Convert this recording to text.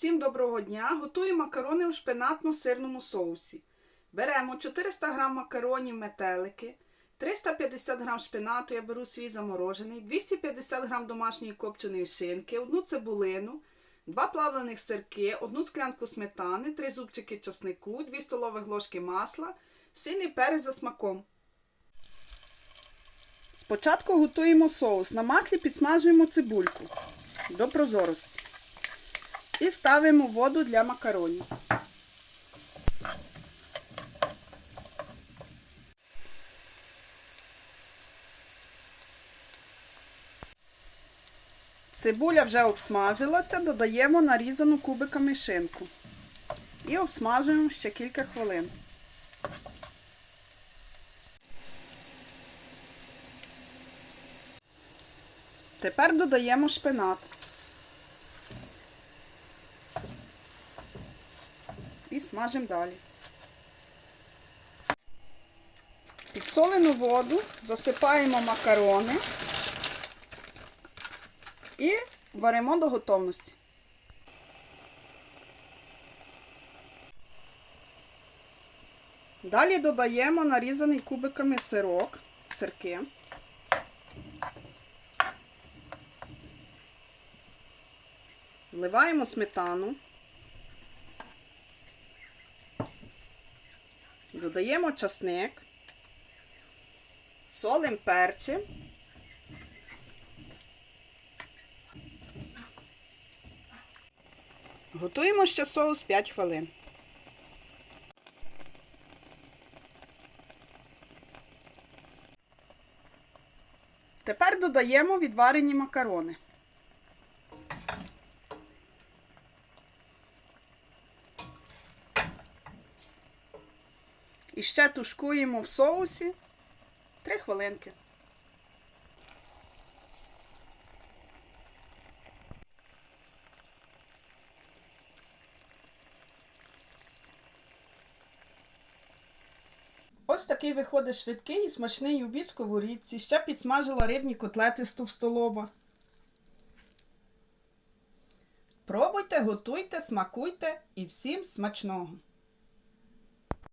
Всім доброго дня! Готую макарони у шпинатно-сирному соусі. Беремо 400 г макаронів метелики, 350 г шпинату, я беру свій заморожений, 250 г домашньої копченої шинки, одну цибулину, 2 плавлених сирки, одну склянку сметани, 3 зубчики часнику, 2 столових ложки масла, сильний перець за смаком. Спочатку готуємо соус. На маслі підсмажуємо цибульку до прозорості. І ставимо воду для макаронів. Цибуля вже обсмажилася, додаємо нарізану кубиками шинку. І обсмажуємо ще кілька хвилин. Тепер додаємо шпинат. І смажимо далі. Підсолену воду засипаємо макарони і варимо до готовності. Далі додаємо нарізаний кубиками сирок, сирки. Вливаємо сметану. Додаємо часник, солим перчим. Готуємо ще соус 5 хвилин. Тепер додаємо відварені макарони. І ще тушкуємо в соусі 3 хвилинки. Ось такий виходить швидкий і смачний обід в сковорідці. Ще підсмажила рибні котлети з товстолоба. Пробуйте, готуйте, смакуйте і всім смачного!